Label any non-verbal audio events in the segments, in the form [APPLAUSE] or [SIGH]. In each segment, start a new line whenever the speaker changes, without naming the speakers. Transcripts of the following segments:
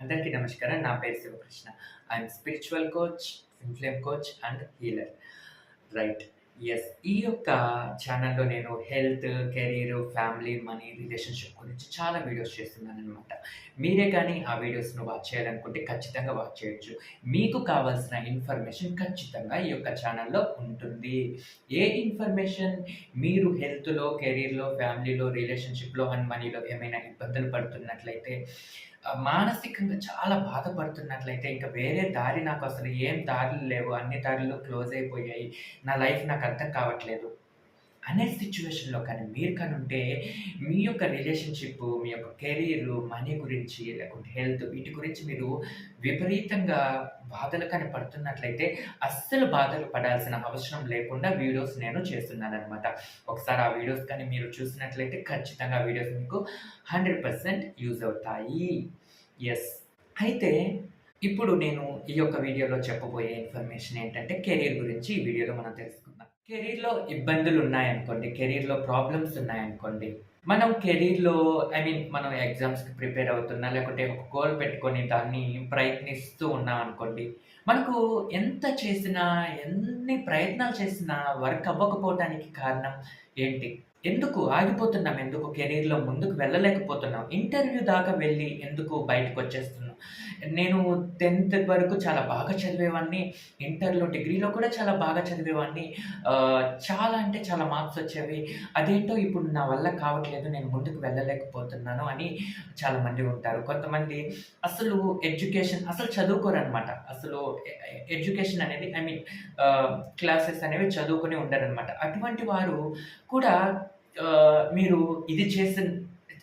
అందరికీ నమస్కారం. నా పేరు Shivakrishna. I'm spiritual coach twin flame coach and healer right yes ఈ యొక్క ఛానల్లో నేను health career family money relationship గురించి చాలా వీడియోస్ చేస్తున్నాను అనమాట మీరే కానీ ఆ వీడియోస్ను వాచ్ చేయాలనుకుంటే ఖచ్చితంగా వాచ్ చేయొచ్చు. మీకు కావాల్సిన ఇన్ఫర్మేషన్ ఖచ్చితంగా ఈ యొక్క ఛానల్లో ఉంటుంది. ఏ ఇన్ఫర్మేషన్ మీరు హెల్త్లో కెరీర్లో ఫ్యామిలీలో రిలేషన్షిప్లో అండ్ మనీలో ఏమైనా ఇబ్బందులు పడుతున్నట్లయితే మానసికంగా చాలా బాధపడుతున్నట్లయితే ఇంకా వేరే దారి నాకు అసలు ఏం దారులు లేవు. అన్ని దారులు క్లోజ్ అయిపోయాయి. నా లైఫ్ నాకు అర్థం కావట్లేదు. అనే సిచ్యువేషన్లో కానీ మీరు కానీ ఉంటే మీ యొక్క రిలేషన్షిప్ మీ యొక్క కెరీర్ మనీ గురించి లేకుంటే హెల్త్ వీటి గురించి మీరు విపరీతంగా బాధలు కానీ పడుతున్నట్లయితే అస్సలు బాధలు పడాల్సిన అవసరం లేకుండా వీడియోస్ నేను చేస్తున్నాను అనమాట ఒకసారి ఆ వీడియోస్ కానీ మీరు చూసినట్లయితే ఖచ్చితంగా వీడియోస్ మీకు హండ్రెడ్ పర్సెంట్ యూజ్ అవుతాయి. ఎస్ అయితే ఇప్పుడు నేను ఈ యొక్క వీడియోలో చెప్పబోయే ఇన్ఫర్మేషన్ ఏంటంటే కెరీర్ గురించి ఈ వీడియోలో మనం తెలుసుకుందాం. కెరీర్లో ఇబ్బందులు ఉన్నాయనుకోండి కెరీర్లో ప్రాబ్లమ్స్ ఉన్నాయనుకోండి మనం కెరీర్లో ఐ మీన్ మనం ఎగ్జామ్స్కి ప్రిపేర్ అవుతున్నా లేకుంటే ఒక గోల్ పెట్టుకొని దాన్ని ప్రయత్నిస్తూ ఉన్నాం అనుకోండి మనకు ఎంత చేసినా ఎన్ని ప్రయత్నాలు చేసినా వర్క్ అవ్వకపోవడానికి కారణం ఏంటి? ఎందుకు ఆగిపోతున్నాం? ఎందుకు కెరీర్లో ముందుకు వెళ్ళలేకపోతున్నాం? ఇంటర్వ్యూ దాకా వెళ్ళి ఎందుకు బయటకు వచ్చేస్తున్నాం నేను టెన్త్ వరకు చాలా బాగా చదివేవాడిని ఇంటర్లో డిగ్రీలో కూడా చాలా బాగా చదివేవాడిని చాలా అంటే చాలా మార్క్స్ వచ్చేవి. అదేంటో ఇప్పుడు నా వల్ల కావట్లేదు నేను ముందుకు వెళ్ళలేకపోతున్నాను అని చాలామంది ఉంటారు. కొంతమంది అసలు ఎడ్యుకేషన్ అసలు చదువుకోరనమాట అసలు ఎడ్యుకేషన్ అనేది ఐ మీన్ క్లాసెస్ అనేవి చదువుకుని ఉండరనమాట అటువంటి వారు కూడా మీరు ఇది చేసిన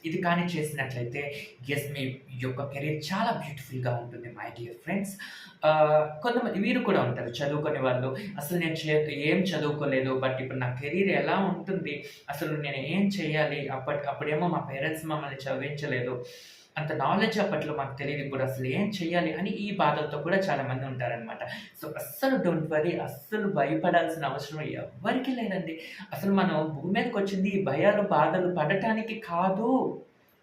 ఇది కానీ చేసినట్లయితే ఎస్ మీ యొక్క కెరీర్ చాలా బ్యూటిఫుల్గా ఉంటుంది మై డియర్ ఫ్రెండ్స్ కొంతమంది వీరు కూడా ఉంటారు చదువుకునే వాళ్ళు. అసలు నేను చే ఏం చదువుకోలేదు బట్ ఇప్పుడు నా కెరీర్ ఎలా ఉంటుంది? అసలు నేను ఏం చేయాలి? అప్పటి అప్పుడేమో మా పేరెంట్స్ మమ్మల్ని చదివించలేదు. అంత నాలెడ్జ్ అప్పట్లో మాకు తెలియదు. ఇప్పుడు అసలు ఏం చేయాలి అని ఈ బాధలతో కూడా చాలా మంది ఉంటారనమాట సో అస్సలు డోంట్ వరీ అస్సలు భయపడాల్సిన అవసరం ఎవరికి లేదండి. అసలు మనం భూమి మీదకి వచ్చింది ఈ భయాలు బాధలు పడటానికి కాదు.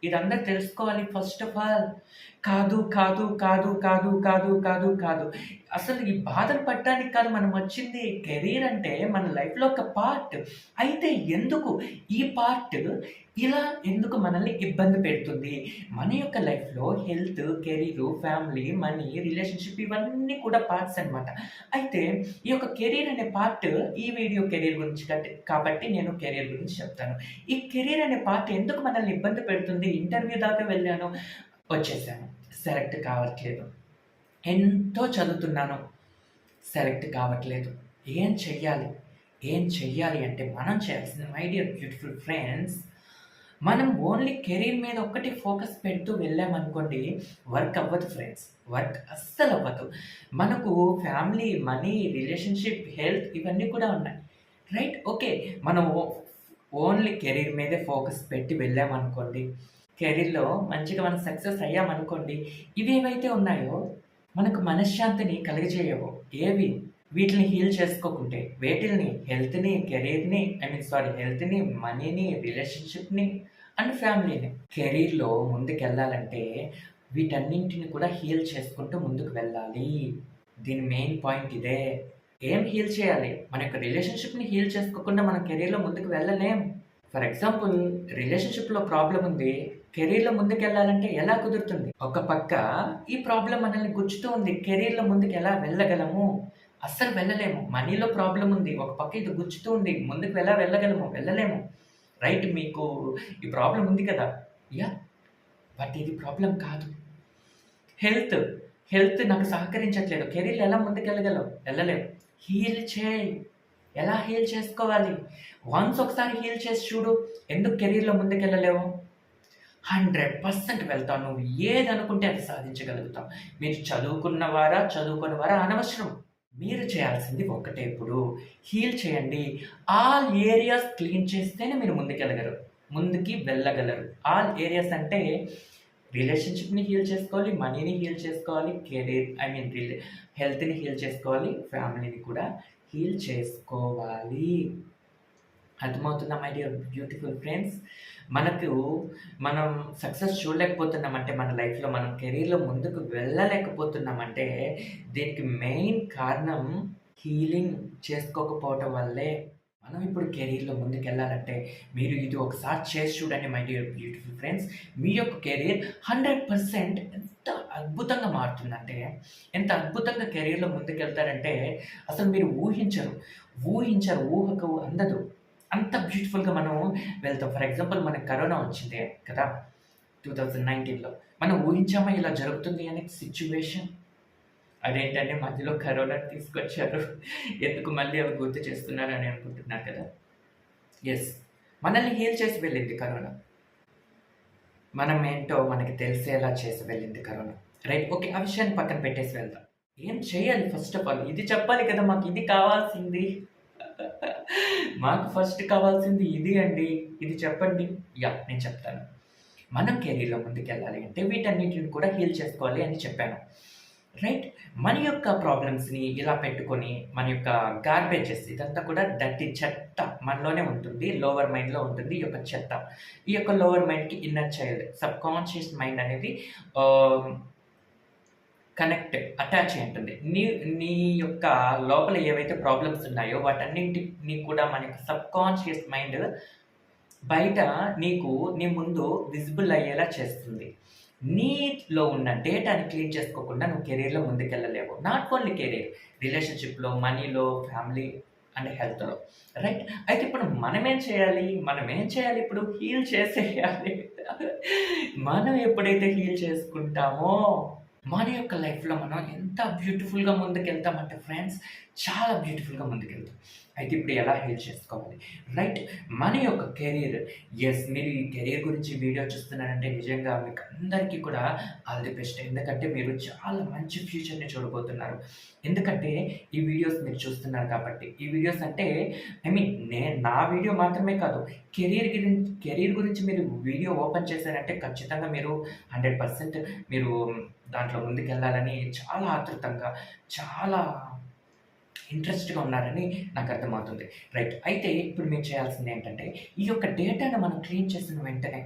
ఇదందరూ తెలుసుకోవాలి ఫస్ట్ ఆఫ్ ఆల్ కాదు కాదు కాదు కాదు కాదు కాదు కాదు. అసలు ఈ బాధలు పడటానికి కాదు మనం వచ్చింది కెరీర్ అంటే మన లైఫ్లో ఒక పార్ట్. అయితే ఎందుకు ఈ పార్ట్ ఇలా ఎందుకు మనల్ని ఇబ్బంది పెడుతుంది? మన యొక్క లైఫ్లో health career family money relationship ఇవన్నీ కూడా పార్ట్స్ అన్నమాట. అయితే ఈ యొక్క కెరీర్ అనే పార్ట్ ఈ వీడియో కెరీర్ గురించి కాబట్టి నేను కెరీర్ గురించి చెప్తాను. ఈ కెరీర్ అనే పార్ట్ ఎందుకు మనల్ని ఇబ్బంది పెడుతుంది? ఇంటర్వ్యూ దాకా వెళ్ళాను వచ్చేసాను. సెలెక్ట్ కావట్లేదు. ఎంతో చదువుతున్నాను సెలెక్ట్ కావట్లేదు. ఏం చెయ్యాలి? ఏం చెయ్యాలి అంటే మనం చేయాల్సింది మై డియర్ బ్యూటిఫుల్ ఫ్రెండ్స్ మనం ఓన్లీ కెరీర్ మీద ఒక్కటి ఫోకస్ పెడుతూ వెళ్ళామనుకోండి వర్క్ అవ్వదు ఫ్రెండ్స్ వర్క్ అస్సలు అవ్వదు. మనకు ఫ్యామిలీ మనీ రిలేషన్షిప్ హెల్త్ ఇవన్నీ కూడా ఉన్నాయి. రైట్ ఓకే మనం ఓన్లీ కెరీర్ మీదే ఫోకస్ పెట్టి వెళ్ళామనుకోండి కెరీర్లో మంచిగా మనం సక్సెస్ అయ్యామనుకోండి ఇవేవైతే ఉన్నాయో మనకు మనశ్శాంతిని కలిగజేయవు. ఏవి? వీటిని హీల్ చేసుకోకుంటే వేటిల్ని హెల్త్ని కెరీర్ని ఐ మీన్ సారీ హెల్త్ని మనీని రిలేషన్షిప్ని అండ్ ఫ్యామిలీని. కెరీర్లో ముందుకెళ్ళాలంటే వీటన్నింటిని కూడా హీల్ చేసుకుంటూ ముందుకు వెళ్ళాలి. దీని మెయిన్ పాయింట్ ఇదే. ఏం హీల్ చేయాలి? మన యొక్క రిలేషన్షిప్ని హీల్ చేసుకోకుండా మన కెరీర్లో ముందుకు వెళ్ళలేం. ఫర్ ఎగ్జాంపుల్ రిలేషన్షిప్లో ప్రాబ్లం ఉంది కెరీర్లో ముందుకెళ్ళాలంటే ఎలా కుదురుతుంది? ఒక పక్క ఈ ప్రాబ్లం మనల్ని గుచ్చుతూ ఉంది. కెరీర్లో ముందుకు ఎలా వెళ్ళగలము? అస్సలు వెళ్ళలేము. మనీలో ప్రాబ్లం ఉంది. ఒక పక్క ఇది గుచ్చుతూ ఉంది. ముందుకు ఎలా వెళ్ళగలము? వెళ్ళలేము. రైట్ మీకు ఈ ప్రాబ్లం ఉంది కదా? యా. బట్ ఇది ప్రాబ్లం కాదు. హెల్త్. హెల్త్ నాకు సహకరించట్లేదు. కెరీర్లో ఎలా ముందుకు వెళ్ళగలవు వెళ్ళలేము. హీల్ చేయి. ఎలా హీల్ చేసుకోవాలి? వన్స్ ఒకసారి హీల్ చేసి చూడు. ఎందుకు కెరీర్లో ముందుకెళ్ళలేవు? హండ్రెడ్ పర్సెంట్ వెళ్తావు. నువ్వు ఏది అనుకుంటే అది సాధించగలుగుతావు. మీరు చదువుకున్న వారా చదువుకున్న వారా అనవసరం. మీరు చేయాల్సింది ఒక్కటే ఇప్పుడు. హీల్ చేయండి. ఆల్ ఏరియాస్ క్లీన్ చేస్తేనే మీరు ముందుకెళ్ళగలరు. ముందుకి వెళ్ళగలరు. ఆల్ ఏరియాస్ అంటే రిలేషన్షిప్ని హీల్ చేసుకోవాలి మనీని హీల్ చేసుకోవాలి కెరీర్ ఐ మీన్ రిలే హెల్త్ని హీల్ చేసుకోవాలి ఫ్యామిలీని కూడా హీల్ చేసుకోవాలి. అర్థమవుతుందా మై డియర్ బ్యూటిఫుల్ ఫ్రెండ్స్ మనకు మనం సక్సెస్ చూడలేకపోతున్నామంటే మన లైఫ్లో మనం కెరీర్లో ముందుకు వెళ్ళలేకపోతున్నామంటే దీనికి మెయిన్ కారణం హీలింగ్ చేసుకోకపోవటం వల్లే మనం ఇప్పుడు కెరీర్లో ముందుకు వెళ్ళాలంటే మీరు ఇది ఒకసారి చేసి చూడండి మై డియర్ బ్యూటిఫుల్ ఫ్రెండ్స్ మీ యొక్క కెరీర్ హండ్రెడ్ పర్సెంట్ ఎంత అద్భుతంగా మారుతుందంటే ఎంత అద్భుతంగా కెరీర్లో ముందుకు వెళ్తారంటే అసలు మీరు ఊహించరు. ఊహించరు ఊహకు అందదు. అంత బ్యూటిఫుల్గా మనం వెళ్తాం. ఫర్ ఎగ్జాంపుల్ మనకు కరోనా వచ్చింది కదా టూ థౌజండ్ నైన్టీన్లో మనం ఊహించామా ఇలా జరుగుతుంది అనే సిచ్యువేషన్ అదేంటంటే మధ్యలో కరోనా తీసుకొచ్చారు. ఎందుకు మళ్ళీ అవి గుర్తు చేస్తున్నారు అని అనుకుంటున్నారు కదా. ఎస్ మనల్ని హీల్ చేసి వెళ్ళింది కరోనా. మనం ఏంటో మనకి తెలిసేలా చేసి వెళ్ళింది కరోనా. రైట్ ఓకే ఆ విషయాన్ని పక్కన పెట్టేసి వెళ్దాం. ఏం చేయాలి? ఫస్ట్ ఆఫ్ ఆల్ ఇది చెప్పాలి కదా మాకు ఇది కావాల్సింది. మాకు ఫస్ట్ కావాల్సింది ఇది అండి. ఇది చెప్పండి. యా నేను చెప్తాను. మనం కెరీర్లో ముందుకెళ్ళాలి అంటే వీటన్నిటిని కూడా హీల్ చేసుకోవాలి అని చెప్పాను. రైట్ మన యొక్క ప్రాబ్లమ్స్ని ఇలా పెట్టుకొని మన యొక్క గార్బేజెస్ ఇదంతా కూడా దట్టి చెత్త మనలోనే ఉంటుంది. లోవర్ మైండ్లో ఉంటుంది ఈ యొక్క చెత్త. ఈ యొక్క లోవర్ మైండ్కి inner child subconscious mind అనేది కనెక్ట్ అటాచ్ అయి ఉంటుంది. నీ నీ యొక్క లోపల ఏవైతే ప్రాబ్లమ్స్ ఉన్నాయో వాటన్నింటినీ కూడా మన యొక్క సబ్ కాన్షియస్ మైండ్ బయట నీకు నీ ముందు విజిబుల్ అయ్యేలా చేస్తుంది. నీలో ఉన్న డేటాని క్లీన్ చేసుకోకుండా నువ్వు కెరీర్లో ముందుకెళ్ళలేవు. నాట్ ఓన్లీ కెరీర్ రిలేషన్షిప్లో మనీలో ఫ్యామిలీ అండ్ హెల్త్లో. రైట్? అయితే ఇప్పుడు మనం ఏం చేయాలి? మనం ఏం చేయాలి ఇప్పుడు? హీల్ చేసేయాలి. మనం ఎప్పుడైతే హీల్ చేసుకుంటామో మన యొక్క లైఫ్లో మనం ఎంత బ్యూటిఫుల్గా ముందుకెళ్తామంటే ఫ్రెండ్స్ చాలా బ్యూటిఫుల్గా ముందుకెళ్తాం. అయితే ఇప్పుడు ఎలా హెల్ప్ చేసుకోవాలి? రైట్ మన యొక్క కెరీర్ ఎస్ మీరు ఈ కెరీర్ గురించి వీడియో చూస్తున్నారంటే నిజంగా మీకు అందరికీ కూడా ఆల్ ది బెస్ట్. ఎందుకంటే మీరు చాలా మంచి ఫ్యూచర్ని చూడబోతున్నారు. ఎందుకంటే ఈ వీడియోస్ మీరు చూస్తున్నారు కాబట్టి. ఈ వీడియోస్ అంటే ఐ మీన్ నేను నా వీడియో మాత్రమే కాదు కెరీర్ గురించి కెరీర్ గురించి మీరు వీడియో ఓపెన్ చేశారంటే ఖచ్చితంగా మీరు హండ్రెడ్ పర్సెంట్ మీరు దాంట్లో ముందుకెళ్ళాలని చాలా ఆతృతంగా చాలా ఇంట్రెస్ట్గా ఉన్నారని నాకు అర్థమవుతుంది. రైట్ అయితే ఇప్పుడు మీరు చేయాల్సింది ఏంటంటే ఈ యొక్క డేటాను మనం క్లీన్ చేసిన వెంటనే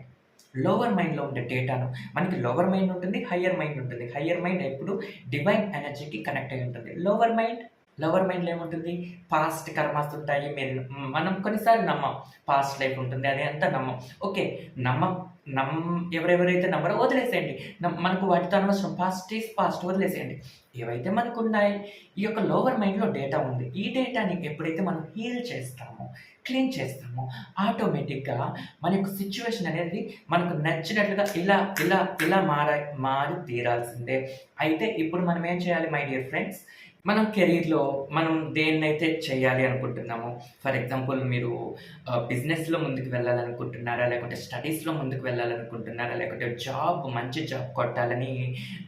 లోవర్ మైండ్లో ఉండే డేటాను మనకి లోవర్ మైండ్ ఉంటుంది హయ్యర్ మైండ్ ఉంటుంది. హయ్యర్ మైండ్ ఎప్పుడు డివైన్ ఎనర్జీకి కనెక్ట్ అయి ఉంటుంది. లోవర్ మైండ్ లోవర్ మైండ్లో ఏముంటుంది? పాస్ట్ కర్మాస్ ఉంటాయి మీరు మనం కొన్నిసార్లు నమ్మం. పాస్ట్ లైఫ్ ఉంటుంది అది అంతా నమ్మం. ఓకే నమ్మం నమ్ ఎవరెవరైతే నమ్మరో వదిలేసేయండి. నమ్- మనకు వాటితో అనవసరం. పాస్ట్ ఈస్ పాస్ట్ వదిలేసేయండి. ఏవైతే మనకు ఉన్నాయి ఈ యొక్క లోవర్ మైండ్లో డేటా ఉంది. ఈ డేటాని ఎప్పుడైతే మనం హీల్ చేస్తామో క్లీన్ చేస్తాము. ఆటోమేటిక్గా మన యొక్క సిచ్యువేషన్ అనేది మనకు నచ్చినట్లుగా ఇలా ఇలా ఇలా మార మారి తీరాల్సిందే. అయితే ఇప్పుడు మనం ఏం చేయాలి మై డియర్ ఫ్రెండ్స్ మనం కెరీర్లో మనం దేన్నైతే చేయాలి అనుకుంటున్నామో ఫర్ ఎగ్జాంపుల్ మీరు బిజినెస్లో ముందుకు వెళ్ళాలనుకుంటున్నారా లేకుంటే స్టడీస్లో ముందుకు వెళ్ళాలనుకుంటున్నారా లేకుంటే జాబ్ మంచి జాబ్ కొట్టాలని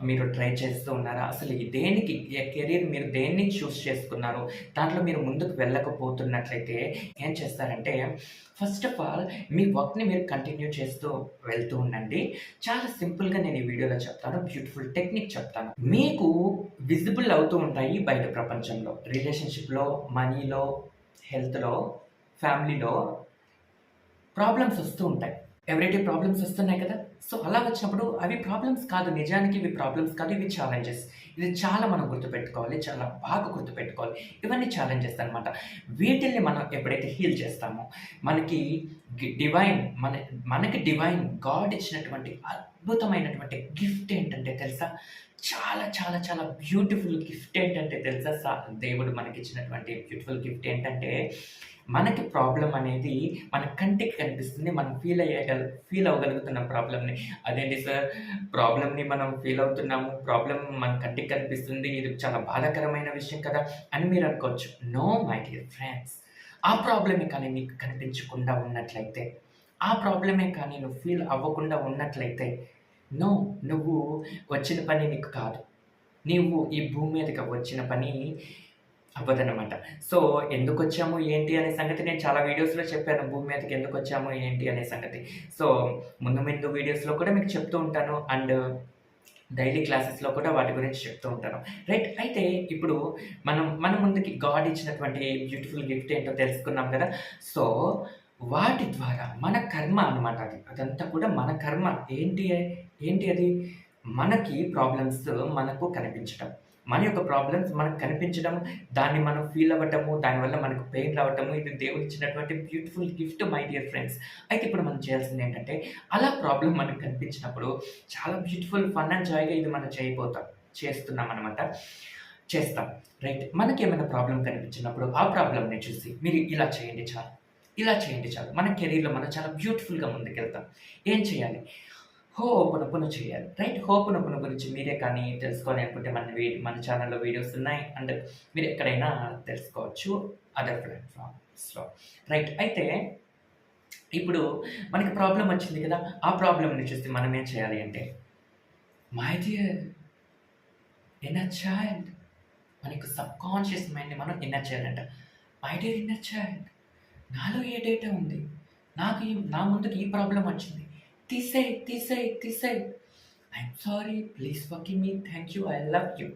మీరు ట్రై చేస్తూ ఉన్నారా? అసలు ఈ దేనికి కెరీర్ మీరు దేన్ని చూస్ చేసుకున్నారు దాంట్లో మీరు ముందుకు వెళ్ళకపోతున్నట్లయితే ఏం చేస్తారంటే ఫస్ట్ ఆఫ్ ఆల్ మీ వర్క్ని మీరు కంటిన్యూ చేస్తూ వెళ్తూ ఉండండి. చాలా సింపుల్గా నేను ఈ వీడియోలో చెప్తాను. బ్యూటిఫుల్ టెక్నిక్ చెప్తాను. మీకు విజిబుల్ అవుతూ ఉంటాయి బయట ప్రపంచంలో. రిలేషన్షిప్లో మనీలో హెల్త్లో ఫ్యామిలీలో ప్రాబ్లమ్స్ వస్తూ ఉంటాయి. ఎవ్రీడే ప్రాబ్లమ్స్ వస్తున్నాయి కదా. సో అలా వచ్చినప్పుడు అవి ప్రాబ్లమ్స్ కాదు నిజానికి ఇవి ప్రాబ్లమ్స్ కాదు ఇవి ఛాలెంజెస్ ఇది చాలా మనం గుర్తుపెట్టుకోవాలి చాలా బాగా గుర్తుపెట్టుకోవాలి. ఇవన్నీ ఛాలెంజెస్ అనమాట వీటిల్ని మనం ఎప్పుడైతే హీల్ చేస్తామో మనకి డివైన్ మన మనకి డివైన్ గాడ్ ఇచ్చినటువంటి అద్భుతమైనటువంటి గిఫ్ట్ ఏంటంటే తెలుసా? చాలా చాలా చాలా బ్యూటిఫుల్ గిఫ్ట్ ఏంటంటే తెలుసా? దేవుడు మనకి ఇచ్చినటువంటి బ్యూటిఫుల్ గిఫ్ట్ ఏంటంటే మనకి ప్రాబ్లం అనేది మన కంటికి కనిపిస్తుంది మనం ఫీల్ అయ్యగల ఫీల్ అవ్వగలుగుతున్న ప్రాబ్లమ్ని అదేంటి సార్ ప్రాబ్లమ్ని మనం ఫీల్ అవుతున్నాము ప్రాబ్లం మన కంటికి కనిపిస్తుంది ఇది చాలా బాధాకరమైన విషయం కదా అని మీరు అనుకోవచ్చు. నో మై డియర్ ఫ్రెండ్స్ ఆ ప్రాబ్లమే కానీ నీకు కనిపించకుండా ఉన్నట్లయితే ఆ ప్రాబ్లమే కానీ నువ్వు ఫీల్ అవ్వకుండా ఉన్నట్లయితే నో నువ్వు వచ్చిన పని నీకు కాదు. నీవు ఈ భూమి మీదకి వచ్చిన పని అవ్వదనమాట సో ఎందుకు వచ్చాము ఏంటి అనే సంగతి నేను చాలా వీడియోస్లో చెప్పాను. భూమి మీదకి ఎందుకు వచ్చాము ఏంటి అనే సంగతి. సో ముందు ముందు వీడియోస్లో కూడా మీకు చెప్తూ ఉంటాను. అండ్ డైలీ క్లాసెస్లో కూడా వాటి గురించి చెప్తూ ఉంటాను. రైట్ అయితే ఇప్పుడు మనం మన ముందుకి గాడ్ ఇచ్చినటువంటి బ్యూటిఫుల్ గిఫ్ట్ ఏంటో తెలుసుకున్నాం కదా. సో వాటి ద్వారా మన కర్మ అన్నమాట అది. అదంతా కూడా మన కర్మ. ఏంటి ఏంటి అది? మనకి ప్రాబ్లమ్స్ మనకు కనిపించడం మన యొక్క ప్రాబ్లమ్స్ మనకు కనిపించడం దాన్ని మనం ఫీల్ అవ్వటము దానివల్ల మనకు పెయిన్ రావటము ఇది దేవుడు ఇచ్చినటువంటి beautiful gift my dear friends అయితే ఇప్పుడు మనం చేయాల్సింది ఏంటంటే అలా ప్రాబ్లం మనకు కనిపించినప్పుడు చాలా బ్యూటిఫుల్ ఫన్ అండ్ జాయ్గా ఇది మనం చేయబోతాం చేస్తున్నాం అనమాట చేస్తాం. రైట్ మనకి ఏమైనా ప్రాబ్లం కనిపించినప్పుడు ఆ ప్రాబ్లమ్ని చూసి మీరు ఇలా చేయండి చాలు ఇలా చేయండి చాలు. మన కెరీర్లో మనం చాలా బ్యూటిఫుల్గా ముందుకెళ్తాం. ఏం చేయాలి? హోపునొప్పును చేయాలి రైట్ హోపునొప్పును గురించి మీరే కానీ తెలుసుకోవాలి అనుకుంటే మన వీ మన ఛానల్లో వీడియోస్ ఉన్నాయి. అండ్ మీరు ఎక్కడైనా తెలుసుకోవచ్చు అదర్ ప్లాట్ఫామ్స్లో రైట్ అయితే ఇప్పుడు మనకి ప్రాబ్లం వచ్చింది కదా. ఆ ప్రాబ్లమ్ని చూస్తే మనం ఏం చేయాలి అంటే మై డియర్ ఇన్నర్ చైల్డ్ మనకు సబ్ కాన్షియస్ మైండ్ని మనం ఇన్నర్ చేయాలంట మై డియర్ ఇన్నర్ చైల్డ్ నాలో ఏ డేటా ఉంది? నాకు ఈ నా ముందుకు ఈ ప్రాబ్లం వచ్చింది. తీసేయి తీసేయి తీసేయి I'm sorry please forgive me thank you I love you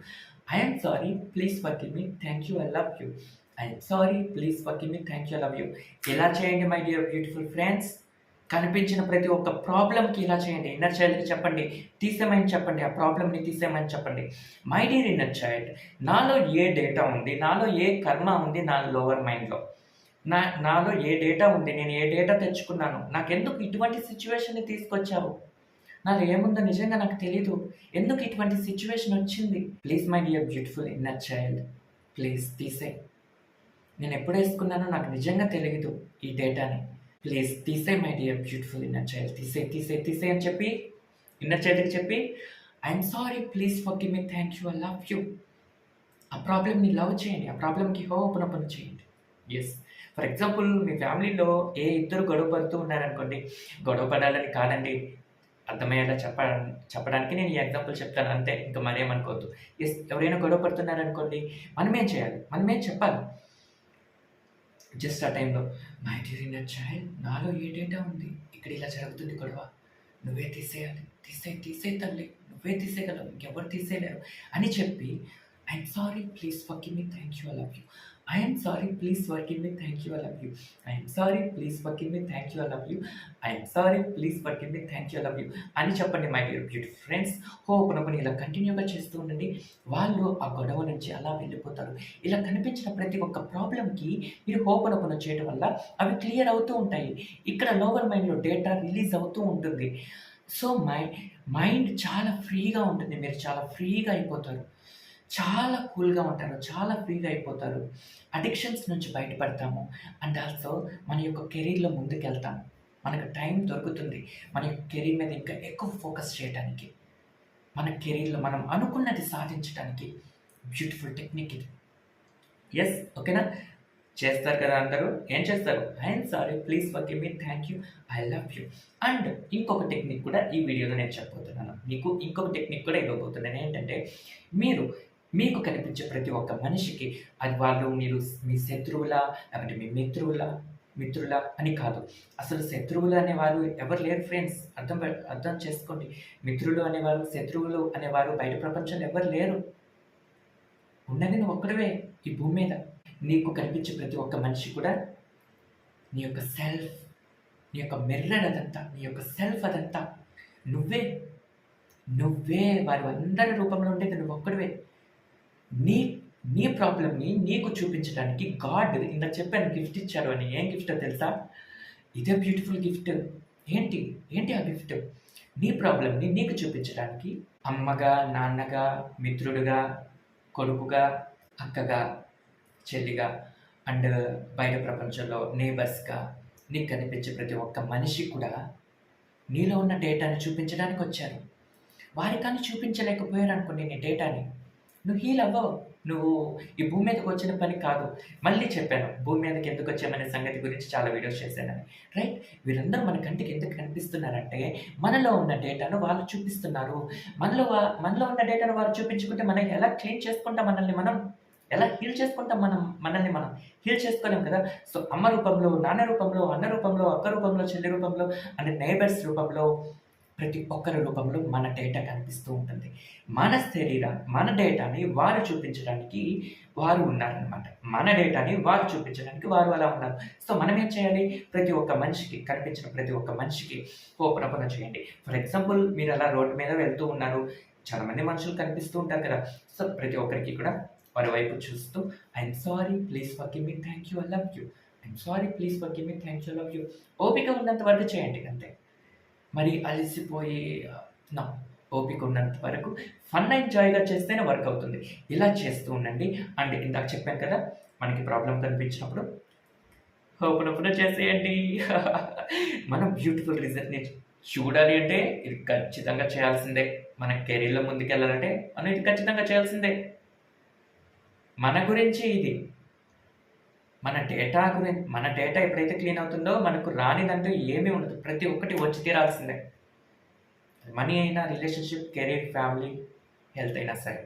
I'm sorry please forgive me thank you I love you I'm sorry please forgive me thank you I love you ఇలా చేయండి my dear beautiful friends కనిపించిన ప్రతి ఒక్క ప్రాబ్లంకి ఇలా చేయండి inner చైల్డ్కి చెప్పండి. తీసేమని చెప్పండి. ఆ ప్రాబ్లమ్ని తీసేయమని చెప్పండి. మై డియర్ ఇన్నర్ చైల్డ్ నాలో ఏ డేటా ఉంది? నాలో ఏ కర్మ ఉంది? నా లోవర్ మైండ్లో నా నాలో ఏ డేటా ఉంది? నేను ఏ డేటా తెచ్చుకున్నాను? నాకెందుకు ఇటువంటి సిచ్యువేషన్ని తీసుకొచ్చావు? నాలో ఏముందో నిజంగా నాకు తెలీదు. ఎందుకు ఇటువంటి సిచ్యువేషన్ వచ్చింది? Please my dear beautiful inner child please తీసే. నేను ఎప్పుడు వేసుకున్నానో నాకు నిజంగా తెలియదు ఈ డేటాని ప్లీజ్ తీసే my dear beautiful inner child తీసే తీసే తీసే అని చెప్పి ఇన్నర్ చైల్డ్కి చెప్పి I'm sorry please forgive me thank you I love you ఆ ప్రాబ్లమ్ని లవ్ చేయండి. ఆ ప్రాబ్లమ్కి ఓపెన్ ఓపెన్ చేయండి. ఎస్ ఫర్ ఎగ్జాంపుల్ మీ ఫ్యామిలీలో ఏ ఇద్దరు గొడవ పడుతూ ఉన్నారనుకోండి గొడవ పడాలని కాదండి. అర్థమయ్యేలా చెప్ప చెప్పడానికి నేను ఈ ఎగ్జాంపుల్ చెప్తాను అంతే. ఇంకా మరేమనుకోవద్దు. ఎస్ ఎవరైనా గొడవ పడుతున్నారనుకోండి మనం ఏం చేయాలి? మనం ఏం చెప్పాలి? జస్ట్ ఆ టైంలో మై డియర్ ఇన్నర్ చైల్డ్ నాలో ఏ డేటా ఉంది? ఇక్కడ ఇలా జరుగుతుంది గొడవ. నువ్వే తీసేయాలి. తీసే తీసే తల్లి. నువ్వే తీసేయగలవు. ఇంకెవరు తీసేయలేరు. అని చెప్పి I'm sorry please forgive me thank you I love you I'm sorry please forgive me thank you I love you I'm sorry please forgive me thank you I love you I'm sorry please forgive me thank you I love you అని చెప్పండి my dear beautiful friends హోపునొప్పుని ఇలా కంటిన్యూగా చేస్తూ ఉండండి. వాళ్ళు ఆ గొడవ నుంచి అలా వెళ్ళిపోతారు. ఇలా కనిపించిన ప్రతి ఒక్క ప్రాబ్లంకి మీరు హోపనొప్పున చేయడం వల్ల అవి క్లియర్ అవుతూ ఉంటాయి. ఇక్కడ లోవర్ మైండ్లో డేటా రిలీజ్ అవుతూ ఉంటుంది. సో మై మైండ్ చాలా ఫ్రీగా ఉంటుంది. మీరు చాలా ఫ్రీగా అయిపోతారు. చాలా కూల్గా ఉంటారు చాలా ఫ్రీగా అయిపోతారు. అడిక్షన్స్ నుంచి బయటపడతాము. అండ్ ఆల్సో మన యొక్క కెరీర్లో ముందుకెళ్తాము మనకు టైం దొరుకుతుంది. మన యొక్క కెరీర్ మీద ఇంకా ఎక్కువ ఫోకస్ చేయడానికి మన కెరీర్లో మనం అనుకున్నది సాధించడానికి బ్యూటిఫుల్ టెక్నిక్ ఇది. ఎస్ ఓకేనా చేస్తారు కదా అందరూ? ఏం చేస్తారు? I'm sorry please okay me thank you I love you and ఇంకొక టెక్నిక్ కూడా ఈ వీడియోలో నేను చెప్పబోతున్నాను. మీకు ఇంకొక టెక్నిక్ కూడా ఇవ్వబోతున్నాను. ఏంటంటే మీరు మీకు కనిపించే ప్రతి ఒక్క మనిషికి అది వాళ్ళు మీరు మీ శత్రువులా లేకపోతే మీ మిత్రువులా మిత్రులా అని కాదు. అసలు శత్రువులు అనేవారు ఎవరు లేరు ఫ్రెండ్స్ అర్థం అర్థం చేసుకోండి. మిత్రులు అనేవారు శత్రువులు అనేవారు బయట ప్రపంచంలో ఎవరు లేరు. ఉన్నది నువ్వు ఒక్కడవే ఈ భూమి మీద. నీకు కనిపించే ప్రతి ఒక్క మనిషి కూడా నీ యొక్క సెల్ఫ్ నీ యొక్క మిర్రర్ అదంతా నీ యొక్క సెల్ఫ్ అదంతా నువ్వే. నువ్వే వారి అందరి రూపంలో ఉండేది నువ్వు ఒక్కడివే. నీ నీ ప్రాబ్లమ్ని నీకు చూపించడానికి గాడ్ ఇంత చెప్పాను గిఫ్ట్ ఇచ్చాడు అని. ఏం గిఫ్ట్ తెలుసా? ఇదే బ్యూటిఫుల్ గిఫ్ట్ ఏంటి? ఏంటి ఆ గిఫ్ట్ నీ ప్రాబ్లమ్ని నీకు చూపించడానికి అమ్మగా నాన్నగా మిత్రుడుగా కొడుకుగా అక్కగా చెల్లిగా అండ్ బయట ప్రపంచంలో నేబర్స్గా నీకు కనిపించే ప్రతి ఒక్క మనిషి కూడా నీలో ఉన్న డేటాని చూపించడానికి వచ్చారు. వారి కానీ చూపించలేకపోయారు అనుకోండి నీ డేటాని నువ్వు హీల్ అవ్వవు. నువ్వు ఈ భూమి మీదకి వచ్చిన పని కాదు. మళ్ళీ చెప్పాను భూమి మీదకి ఎందుకు వచ్చామనే సంగతి గురించి చాలా వీడియోస్ చేశానని రైట్ వీరందరూ మన కంటికి ఎందుకు కనిపిస్తున్నారంటే మనలో ఉన్న డేటాను వాళ్ళు చూపిస్తున్నారు. మనలో వా- మనలో ఉన్న డేటాను వాళ్ళు చూపించుకుంటే మనం ఎలా క్లీన్ చేసుకుంటాం మనల్ని మనం? ఎలా హీల్ చేసుకుంటాం మనం మనల్ని మనం? హీల్ చేసుకోలేం కదా? సో అమ్మ రూపంలో నాన్న రూపంలో అన్న రూపంలో అక్క రూపంలో చెల్లి రూపంలో అండ్ నైబర్స్ రూపంలో ప్రతి ఒక్కరి రూపంలో మన డేటా కనిపిస్తూ ఉంటుంది. మన శరీరం మన డేటాని వారు చూపించడానికి వారు ఉన్నారనమాట మన డేటాని వారు చూపించడానికి వారు అలా ఉన్నారు. సో మనం ఏం చేయాలి? ప్రతి ఒక్క మనిషికి కనిపించిన ప్రతి ఒక్క మనిషికి ఓపెన్ చేయండి. ఫర్ ఎగ్జాంపుల్ మీరు అలా రోడ్డు మీద వెళ్తూ ఉన్నారు. చాలా మంది మనుషులు కనిపిస్తూ ఉంటారు కదా. సో ప్రతి ఒక్కరికి కూడా వారి వైపు చూస్తూ I'm sorry please for me thank you I love you I'm sorry please for me thank you love you ఓపిక ఉన్నంత వరకు చేయండి అంతే. మరి అలసిపోయి నా ఓపిక ఉన్నంత వరకు ఫన్ ఎంజాయ్గా చేస్తేనే వర్క్ అవుతుంది. ఇలా చేస్తూ ఉండండి. అండ్ ఇందాక చెప్పాను కదా మనకి ప్రాబ్లం కనిపించినప్పుడు ఓపెన్ ఓపెన్ చేసేయండి. [LAUGHS] మనం బ్యూటిఫుల్ రిజల్ట్ని చూడాలి అంటే ఇది ఖచ్చితంగా చేయాల్సిందే. మన కెరీర్లో ముందుకెళ్ళాలంటే మనం ఇది ఖచ్చితంగా చేయాల్సిందే. మన గురించి ఇది. మన డేటా గురించి మన డేటా ఎప్పుడైతే క్లీన్ అవుతుందో మనకు రానిదంటూ ఏమీ ఉండదు. ప్రతి ఒక్కటి వచ్చి తీరాల్సిందే. మనీ అయినా రిలేషన్షిప్ కెరీర్ ఫ్యామిలీ హెల్త్ అయినా సరే.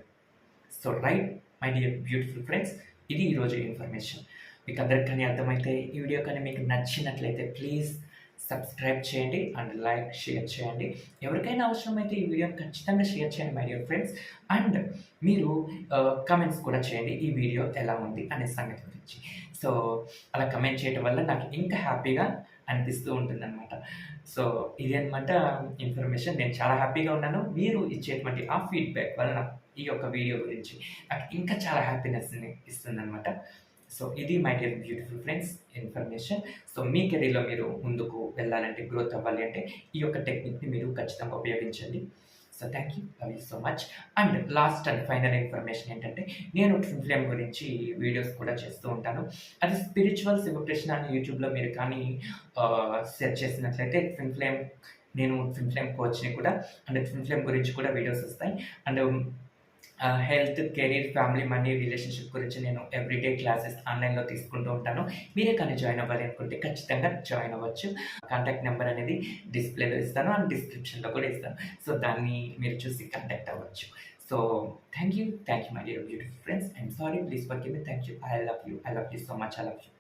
So right my dear beautiful friends ఇది ఈరోజు ఇన్ఫర్మేషన్. మీకు అందరికి కానీ అర్థమైతే ఈ వీడియో కానీ మీకు నచ్చినట్లయితే ప్లీజ్ సబ్స్క్రైబ్ చేయండి అండ్ లైక్ షేర్ చేయండి. ఎవరికైనా అవసరమైతే ఈ వీడియోని ఖచ్చితంగా షేర్ చేయండి మై డియర్ ఫ్రెండ్స్ అండ్ మీరు కమెంట్స్ కూడా చేయండి ఈ వీడియో ఎలా ఉంది అనే సంగతి గురించి. సో అలా కమెంట్ చేయడం వల్ల నాకు ఇంకా హ్యాపీగా అనిపిస్తూ ఉంటుందన్నమాట. సో ఇది అనమాట ఇన్ఫర్మేషన్ నేను చాలా హ్యాపీగా ఉన్నాను. మీరు ఇచ్చేటువంటి ఆ ఫీడ్బ్యాక్ వలన ఈ యొక్క వీడియో గురించి నాకు ఇంకా చాలా హ్యాపీనెస్ని ఇస్తుందన్నమాట. సో ఇది my dear beautiful friends information. So మీ కెరీర్లో మీరు ముందుకు వెళ్ళాలంటే గ్రోత్ అవ్వాలి అంటే ఈ యొక్క టెక్నిక్ని మీరు ఖచ్చితంగా ఉపయోగించండి. So thank you love you so much. And last and final information ఏంటంటే నేను ట్విన్ ఫ్లేమ్ గురించి వీడియోస్ కూడా చేస్తూ ఉంటాను. అది స్పిరిచువల్ శివకృష్ణ అని యూట్యూబ్లో మీరు కానీ సెర్చ్ చేసినట్లయితే ట్విన్ ఫ్లేమ్ నేను ట్విన్ ఫ్లేమ్ కోచ్ని కూడా అండ్ ట్విన్ ఫ్లేమ్ గురించి కూడా వీడియోస్ వస్తాయి. And health career family money relationship గురించి నేను ఎవ్రీడే క్లాసెస్ ఆన్లైన్లో తీసుకుంటూ ఉంటాను. మీరే కానీ జాయిన్ అవ్వాలి అనుకుంటే ఖచ్చితంగా జాయిన్ అవ్వచ్చు. కాంటాక్ట్ నెంబర్ అనేది డిస్ప్లేలో ఇస్తాను అండ్ డిస్క్రిప్షన్లో కూడా ఇస్తాను. సో దాన్ని మీరు చూసి కాంటాక్ట్ అవ్వచ్చు. So thank you thank you my dear beautiful friends I'm sorry please forgive me thank you I love you I love you so much I love you